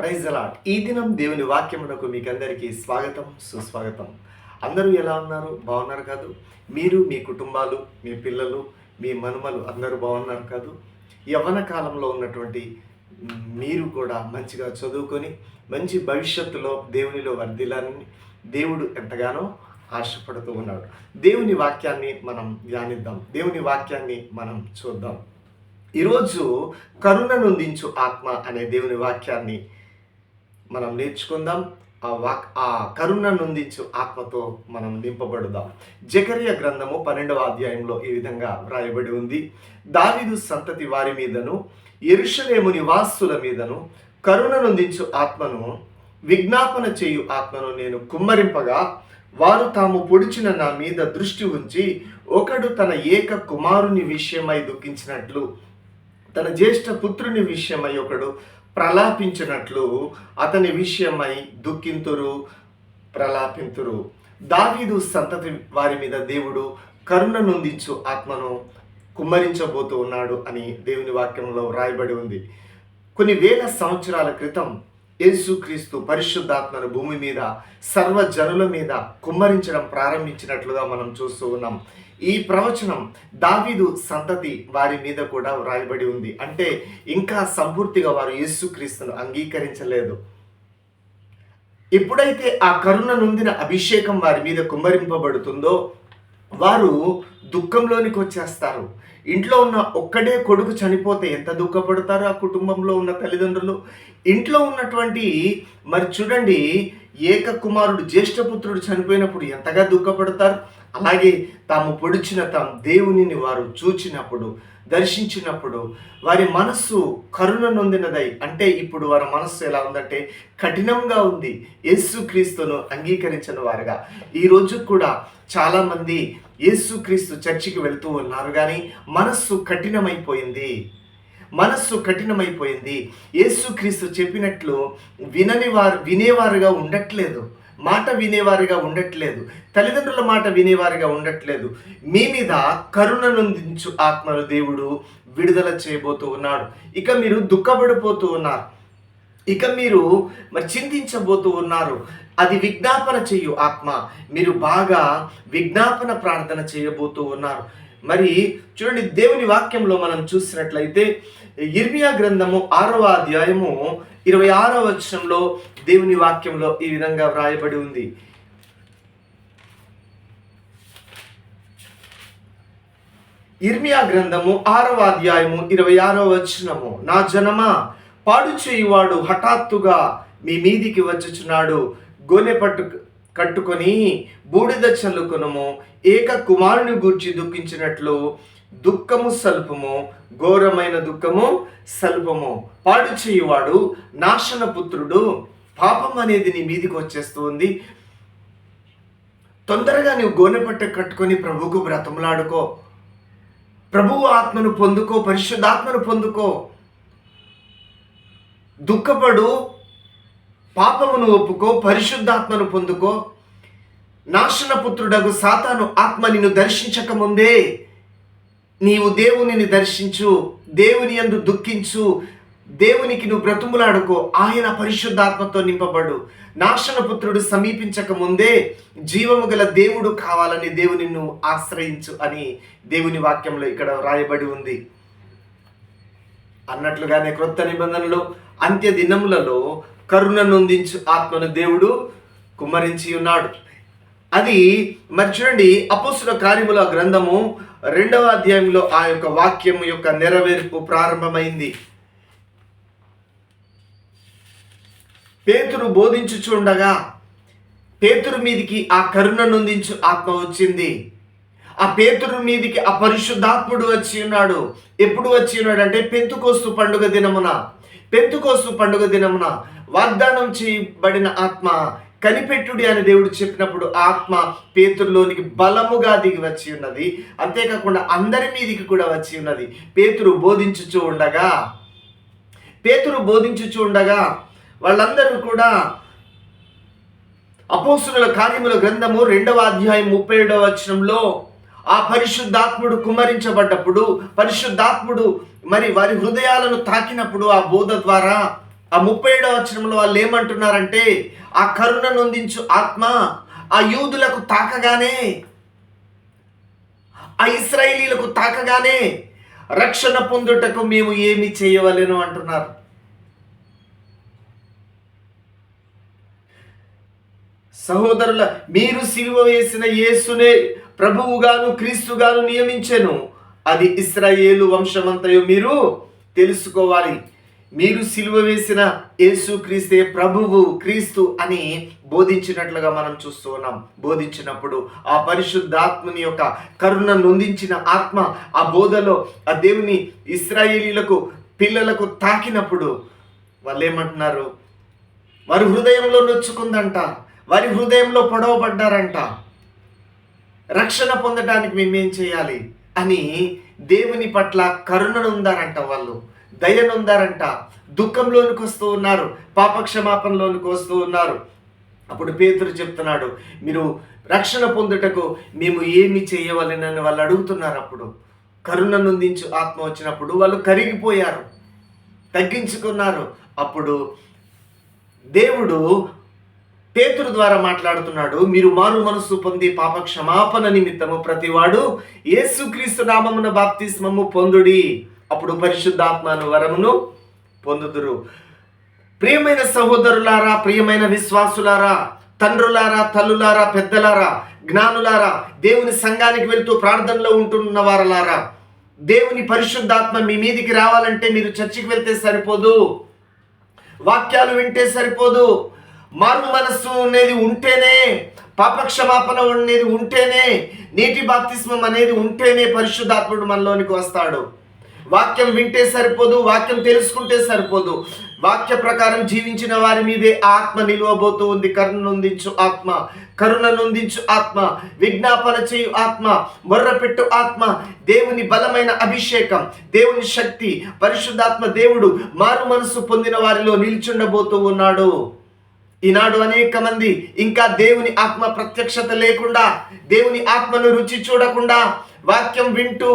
Praise allot ఈ దినం దేవుని వాక్యమునకు మీకు అందరికీ స్వాగతం సుస్వాగతం. అందరూ ఎలా ఉన్నారు? బాగున్నారు కాదు? మీరు మీ కుటుంబాలు మీ పిల్లలు మీ మనుమలు అందరూ బాగున్నారు కాదు? యవ్వన కాలంలో ఉన్నటువంటి మీరు కూడా మంచిగా చదువుకొని మంచి భవిష్యత్తులో దేవునిలో వర్ధిల్లాలని దేవుడు ఎంతగానో ఆశపడుతూ ఉన్నాడు. దేవుని వాక్యాన్ని మనం ధ్యానిద్దాం. దేవుని వాక్యాన్ని మనం చూద్దాం. ఈరోజు కరుణ నొందించు ఆత్మ అనే దేవుని వాక్యాన్ని మనం నేర్చుకుందాం. ఆ వాక్ ఆ కరుణ నుందించు ఆత్మతో మనం నింపబడుదాం. జకరియ గ్రంథము పన్నెండవ అధ్యాయంలో ఈ విధంగా వ్రాయబడి ఉంది. దావిదు సంతతి వారి మీదను ఎరుషలేము నివాసుల మీదను కరుణ నుందించు ఆత్మను విజ్ఞాపన చేయు ఆత్మను నేను కుమ్మరింపగా వారు తాము పొడిచిన నా మీద దృష్టి ఉంచి ఒకడు తన ఏక కుమారుని విషయమై దుఃఖించినట్లు తన జ్యేష్ఠ పుత్రుని విషయమై ఒకడు ప్రలాపించినట్లు అతని విషయమై దుఃఖింతురు ప్రలాపింతురు. దావీదు సంతతి వారి మీద దేవుడు కరుణ నొందించు ఆత్మను కుమ్మరించబోతూ ఉన్నాడు అని దేవుని వాక్యంలో వ్రాయబడి ఉంది. కొన్ని వేల సంవత్సరాల క్రితం యేసుక్రీస్తు పరిశుద్ధాత్మను భూమి మీద సర్వజనుల మీద కుమ్మరించడం ప్రారంభించినట్లుగా మనం చూస్తూ ఉన్నాం. ఈ ప్రవచనం దావీదు సంతతి వారి మీద కూడా వ్రాయబడి ఉంది. అంటే ఇంకా సంపూర్తిగా వారు యేసుక్రీస్తును అంగీకరించలేదు. ఎప్పుడైతే ఆ కరుణ నొందిన అభిషేకం వారి మీద కుమ్మరింపబడుతుందో వారు దుఃఖంలోనికి వచ్చేస్తారు. ఇంట్లో ఉన్న ఒక్కడే కొడుకు చనిపోతే ఎంత దుఃఖపడతారు ఆ కుటుంబంలో ఉన్న తల్లిదండ్రులు? ఇంట్లో ఉన్నటువంటి మరి చూడండి ఏక కుమారుడు జ్యేష్ఠపుత్రుడు చనిపోయినప్పుడు ఎంతగా దుఃఖపడతారు? అలాగే తాము పొడిచిన తాము దేవునిని వారు చూచినప్పుడు దర్శించినప్పుడు వారి మనస్సు కరుణ నొందినదై అంటే ఇప్పుడు వారి మనస్సు ఎలా ఉందంటే కఠినంగా ఉంది. యేసుక్రీస్తును అంగీకరించిన వారుగా. ఈరోజు కూడా చాలామంది యేసుక్రీస్తు చర్చికి వెళ్తూ ఉన్నారు కానీ మనస్సు కఠినమైపోయింది. మనస్సు కఠినమైపోయింది. యేసుక్రీస్తు చెప్పినట్లు వినని వారు వినేవారుగా ఉండట్లేదు. మాట వినేవారిగా ఉండట్లేదు. తల్లిదండ్రుల మాట వినేవారిగా ఉండట్లేదు. మీ మీద కరుణనుందించు ఆత్మలు ఆత్మను దేవుడు విడుదల చేయబోతూ ఉన్నాడు. ఇక మీరు దుఃఖపడిపోతూ ఉన్నారు. ఇక మీరు మరి చింతించబోతూ ఉన్నారు. అది విజ్ఞాపన చేయు ఆత్మ. మీరు బాగా విజ్ఞాపన ప్రార్థన చేయబోతూ ఉన్నారు. మరి చూడండి దేవుని వాక్యంలో మనం చూసినట్లయితే ఇర్మియా గ్రంథము ఆరవ అధ్యాయము ఇరవై ఆరవ వచనంలో దేవుని వాక్యంలో ఈ విధంగా వ్రాయబడి ఉంది. ఇర్మియా గ్రంథము ఆరవ అధ్యాయము ఇరవై ఆరవ వచనము నా జనమా పాడు చేయువాడు హఠాత్తుగా మీ మీదికి వచ్చుచున్నాడు. గోనె పట్టు కట్టుకొని బూడిద చల్లుకునము ఏక కుమారుని గూర్చి దుఃఖించినట్లు దుఃఖము సల్పము ఘోరమైన దుఃఖము సల్పము. పాడు చేయువాడు నాశన పుత్రుడు. పాపం అనేది నీ మీదికి వచ్చేస్తుంది. తొందరగా నువ్వు గోనెపట్ట కట్టుకొని ప్రభువుకు బ్రతములాడుకో ప్రభువు ఆత్మను పొందుకో పరిశుద్ధాత్మను పొందుకో. దుఃఖపడు పాపమును ఒప్పుకో పరిశుద్ధాత్మను పొందుకో. నాశనపుత్రుడగు సాతాను ఆత్మ నిన్ను దర్శించక ముందే నీవు దేవునిని దర్శించు దేవుని యందు దుఃఖించు దేవునికి నువ్వు బ్రతుములాడుకో ఆయన పరిశుద్ధాత్మతో నింపబడు. నాశనపుత్రుడు సమీపించక ముందే జీవము గల దేవుడు కావాలని దేవుని నువ్వు ఆశ్రయించు అని దేవుని వాక్యంలో ఇక్కడ రాయబడి ఉంది. అన్నట్లుగానే క్రొత్త నిబంధనలు అంత్య దినములలో కరుణనుందించు ఆత్మను దేవుడు కుమ్మరించి ఉన్నాడు. అది మరి చూడండి అపోసుల కార్యముల గ్రంథము రెండవ అధ్యాయంలో ఆ యొక్క వాక్యం యొక్క నెరవేర్పు ప్రారంభమైంది. పేతురు బోధించుచుండగా పేతురు మీదికి ఆ కరుణ నుందించు ఆత్మ వచ్చింది. ఆ పేతురు మీదికి ఆ పరిశుద్ధాత్ముడు వచ్చి ఉన్నాడు. ఎప్పుడు వచ్చి ఉన్నాడు అంటే పెంతుకోస్తు పండుగ దినమున. పెంతుకోసు పండుగ దినమున వాగ్దానం చేయబడిన ఆత్మ కనిపెట్టుడి అని దేవుడు చెప్పినప్పుడు ఆత్మ పేతురులోనికి బలముగా దిగి వచ్చి ఉన్నది. అంతేకాకుండా అందరి మీదికి కూడా వచ్చి ఉన్నది. పేతురు బోధించుచూ ఉండగా పేతురు బోధించుచూ ఉండగా వాళ్ళందరూ కూడా అపోసుల కార్యముల గ్రంథము రెండవ అధ్యాయం ముప్పై ఏడవ వచనంలో ఆ పరిశుద్ధాత్ముడు కుమరించబడ్డప్పుడు పరిశుద్ధాత్ముడు మరి వారి హృదయాలను తాకినప్పుడు ఆ బోధ ద్వారా ఆ ముప్పై ఏడవ వచనంలో వాళ్ళు ఏమంటున్నారంటే ఆ కరుణ నొందించు ఆత్మ ఆ యూదులకు తాకగానే ఆ ఇస్రాయేలీలకు తాకగానే రక్షణ పొందుటకు మేము ఏమి చేయవలెను అంటున్నారు. సహోదరుల మీరు సిలువ వేసిన యేసునే ప్రభువుగాను క్రీస్తుగాను నియమించెను. అది ఇస్రాయేలు వంశమంతయు మీరు తెలుసుకోవాలి. మీరు సిలువ వేసిన యేసు క్రీస్తే ప్రభువు క్రీస్తు అని బోధించినట్లుగా మనం చూస్తూ ఉన్నాం. బోధించినప్పుడు ఆ పరిశుద్ధాత్మని యొక్క కరుణ నొందించిన ఆత్మ ఆ బోధలో ఆ దేవుని ఇస్రాయేలీలకు పిల్లలకు తాకినప్పుడు వాళ్ళు ఏమంటున్నారు వారి హృదయంలో నొచ్చుకుందంట. వారి హృదయంలో పొడవబడ్డారంట. రక్షణ పొందడానికి మేమేం చేయాలి? అని దేవుని పట్ల కరుణనుందారంట వాళ్ళు దయనుందారంట. దుఃఖంలోనికి వస్తూ ఉన్నారు పాపక్షమాపణలోనికి వస్తూ ఉన్నారు. అప్పుడు పేతురు చెప్తున్నాడు మీరు రక్షణ పొందుటకు మేము ఏమి చేయవలనని వాళ్ళు అడుగుతున్నారు అప్పుడు. కరుణ నొందించు ఆత్మ వచ్చినప్పుడు వాళ్ళు కరిగిపోయారు తగ్గించుకున్నారు. అప్పుడు దేవుడు పేతురు ద్వారా మాట్లాడుతున్నాడు మీరు మారు మనస్సు పొంది పాప క్షమాపణ నిమిత్తము ప్రతివాడు యేసుక్రీస్తు నామమున బాప్తిస్మము పొందుడి. అప్పుడు పరిశుద్ధాత్మను వరమును పొందుదురు. ప్రియమైన సహోదరులారా ప్రియమైన విశ్వాసులారా తండ్రులారా తల్లులారా పెద్దలారా జ్ఞానులారా దేవుని సంఘానికి వెళ్తూ ప్రార్థనలో ఉంటున్న వారలారా దేవుని పరిశుద్ధాత్మ మీ మీదికి రావాలంటే మీరు చర్చికి వెళ్తే సరిపోదు. వాక్యాలు వింటే సరిపోదు. మారు మనస్సు అనేది ఉంటేనే పాపక్షమాపణ అనేది ఉంటేనే నీటి బాప్తిస్మం అనేది ఉంటేనే పరిశుద్ధాత్ముడు మనలోనికి వస్తాడు. వాక్యం వింటే సరిపోదు వాక్యం తెలుసుకుంటే సరిపోదు. వాక్య ప్రకారం జీవించిన వారి మీదే ఆత్మ నిలువబోతూ ఉంది. కరుణ నొందించు ఆత్మ కరుణ నొందించు ఆత్మ విజ్ఞాపన చేయు ఆత్మ మొర్రపెట్టు ఆత్మ దేవుని బలమైన అభిషేకం దేవుని శక్తి పరిశుద్ధాత్మ దేవుడు మారు మనసు పొందిన వారిలో నిల్చుండబోతూ ఉన్నాడు. ఈనాడు అనేక మంది ఇంకా దేవుని ఆత్మ ప్రత్యక్షత లేకుండా దేవుని ఆత్మను రుచి చూడకుండా వాక్యం వింటూ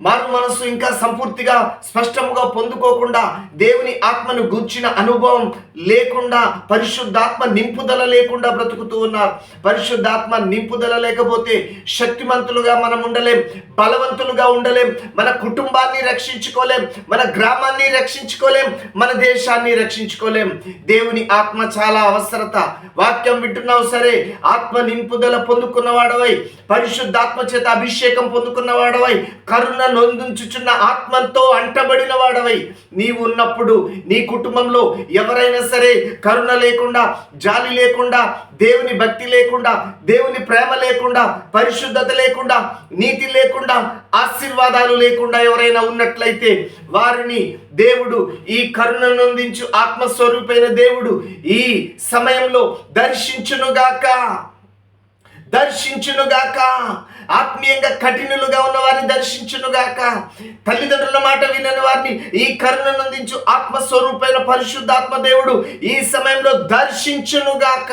మారు మనసు ఇంకా సంపూర్తిగా స్పష్టముగా పొందుకోకుండా దేవుని ఆత్మను గూర్చిన అనుభవం లేకుండా పరిశుద్ధాత్మ నింపుదల లేకుండా బ్రతుకుతూ ఉన్నారు. పరిశుద్ధాత్మ నింపుదల లేకపోతే శక్తిమంతులుగా మనం ఉండలేం. బలవంతులుగా ఉండలేం. మన కుటుంబాన్ని రక్షించుకోలేం. మన గ్రామాన్ని రక్షించుకోలేం. మన దేశాన్ని రక్షించుకోలేం. దేవుని ఆత్మ చాలా అవసరత. వాక్యం వింటున్నావు సరే. ఆత్మ నింపుదల పొందుకున్నవాడవై పరిశుద్ధాత్మ చేత అభిషేకం పొందుకున్నవాడవై కరుణ నొందించుచున్న ఆత్మతో అంటబడిన వాడవై నీవు ఉన్నప్పుడు నీ కుటుంబంలో ఎవరైనా సరే కరుణ లేకుండా జాలి లేకుండా దేవుని భక్తి లేకుండా దేవుని ప్రేమ లేకుండా పరిశుద్ధత లేకుండా నీతి లేకుండా ఆశీర్వాదాలు లేకుండా ఎవరైనా ఉన్నట్లయితే వారిని దేవుడు ఈ కరుణ నొందించు ఆత్మస్వరూపైన దేవుడు ఈ సమయంలో దర్శించునుగాక. దర్శించునుగాక. ఆత్మీయంగా కఠినులుగా ఉన్న వారిని దర్శించునుగాక. తల్లిదండ్రుల మాట వినని వారిని ఈ కరుణను నందించు ఆత్మస్వరూపైన పరిశుద్ధాత్మ దేవుడు ఈ సమయంలో దర్శించునుగాక.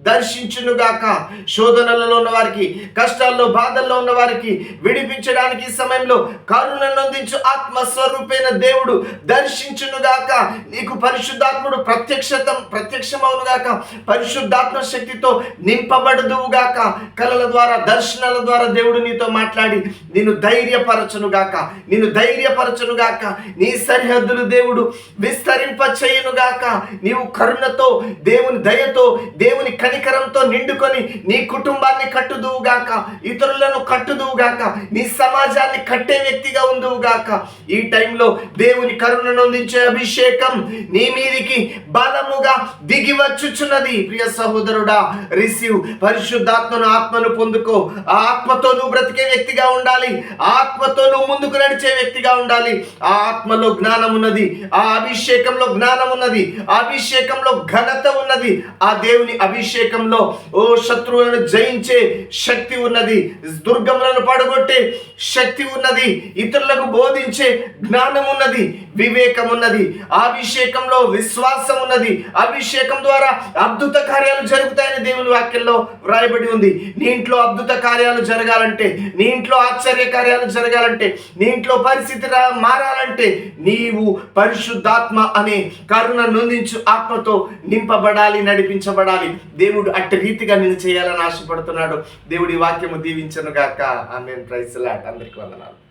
దర్శించునుగాక. శోధనలలో ఉన్న వారికి కష్టాల్లో బాధల్లో ఉన్న వారికి విడిపించడానికి ఈ సమయంలో కరుణను అందించు ఆత్మస్వరూపైన దేవుడు దర్శించునుగాక. నీకు పరిశుద్ధాత్ముడు ప్రత్యక్షత ప్రత్యక్షమవునుగాక. పరిశుద్ధాత్మ శక్తితో నింపబడదువుగాక. కళల ద్వారా దర్శనాల ద్వారా దేవుడు నీతో మాట్లాడి నేను ధైర్యపరచునుగాక. నేను ధైర్యపరచునుగాక. నీ సరిహద్దులు దేవుడు విస్తరింప చేయునుగాక నీవు కరుణతో దేవుని దయతో దేవుని కనికరంతో నిండుకొని నీ కుటుంబాన్ని కట్టుదువుగాక ఇతరులను కట్టుదువుగాక నీ సమాజాన్ని కట్టే వ్యక్తిగా ఉందువుగాక ఈ టైంలో దేవుని కరుణను అందించే అభిషేకం నీ మీదికి బలముగా దిగి వచ్చుచున్నది. ప్రియ సహోదరుడా రిసీవ్ పరిశుద్ధాత్మను ఆత్మను పొందుకో. ఆ ఆత్మతో నువ్వు బ్రతికే వ్యక్తిగా ఉండాలి. ఆత్మతో నువ్వు ముందుకు నడిచే వ్యక్తిగా ఉండాలి. ఆ ఆత్మలో జ్ఞానం ఉన్నది. ఆ అభిషేకంలో జ్ఞానం ఉన్నది. అభిషేకంలో ఘనత ఉన్నది. ఆ దేవుని అభిషేకం అభిషేకంలో ఓ శత్రువులను జయించే శక్తి ఉన్నది. దుర్గములను పడగొట్టే శక్తి ఉన్నది. ఇతరులకు బోధించే జ్ఞానం ఉన్నది. వివేకం ఉన్నది. అభిషేకంలో విశ్వాసం ఉన్నది. అభిషేకం ద్వారా అద్భుత కార్యాలు జరుగుతాయని దేవుని వాక్యంలో వ్రాయబడి ఉంది. నీ ఇంట్లో అద్భుత కార్యాలు జరగాలంటే నీ ఇంట్లో ఆశ్చర్య కార్యాలు జరగాలంటే నీ ఇంట్లో పరిస్థితి మారాలంటే నీవు పరిశుద్ధాత్మ అనే కరుణ నొందించు ఆత్మతో నింపబడాలి నడిపించబడాలి. దేవుడు అట్టి రీతిగా నేను చేయాలని ఆశపడుతున్నాడు. దేవుడి వాక్యము దీవించను గాక. ఆమె ప్రైస్ లాట్ అందరికి వందనాలు.